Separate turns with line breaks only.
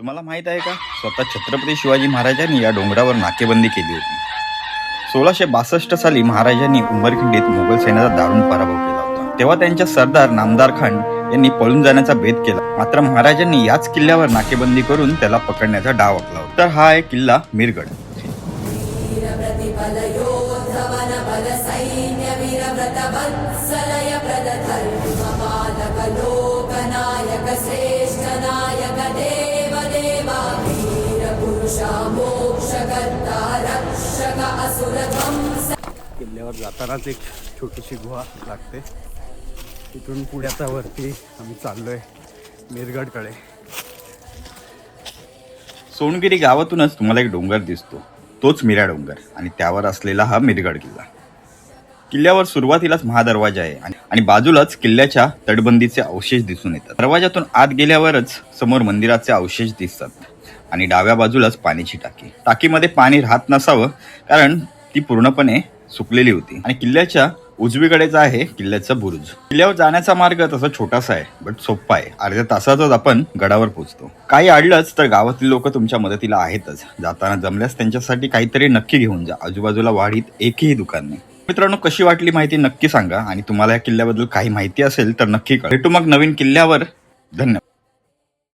तुम्हाला माहीत आहे का? स्वतः छत्रपती शिवाजी महाराजांनी या डोंगरावर नाकेबंदी केली होती. सोळाशे बासष्ट साली महाराजांनी उमरखिंडीत मोगल सैन्याचा दारुण पराभव केला होता. तेव्हा त्यांच्या सरदार नामदार खान यांनी पळून जाण्याचा भेद केला. मात्र महाराजांनी याच किल्ल्यावर नाकेबंदी करून त्याला पकडण्याचा डाव आखला होता. तर हा आहे किल्ला मिरगड.
किल्ल्यावर जातानाच एक छोटीशी गुहा लागते. तिथून पुढे आता वरती आम्ही चाललोय मिरगडकडे.
सोनगिरी गावातूनच तुम्हाला एक डोंगर दिसतो. तोच मिरा डोंगर आणि त्यावर असलेला हा मिरगड किल्ला. किल्ल्यावर सुरुवातीलाच महादरवाजा आहे आणि- आणि बाजूलाच किल्ल्याच्या तटबंदीचे अवशेष दिसून येतात. दरवाजातून आत गेल्यावरच समोर मंदिराचे अवशेष दिसतात. आणि डाव्या बाजूलाच पाण्याची टाकी. टाकीमध्ये पाणी राहत नसावं कारण ती पूर्णपणे सुकलेली होती. आणि किल्ल्याच्या उजवीकडेच आहे किल्ल्याचा बुरुज. किल्ल्यावर जाण्याचा मार्ग तसा छोटासा आहे बट सोपा आहे. अर्ध्या तासातच आपण गडावर पोहोचतो. काही अडलंच तर गावातील लोक तुमच्या मदतीला आहेतच. जाताना जमल्यास त्यांच्यासाठी काहीतरी नक्की घेऊन जा. आजूबाजूला वाढीत एकही दुकान नाही. मित्रांनो कशी वाटली माहिती नक्की सांगा आणि तुम्हाला या किल्ल्याबद्दल काही माहिती असेल तर नक्की कळवा. भेटू मग नवीन किल्ल्यावर. धन्यवाद.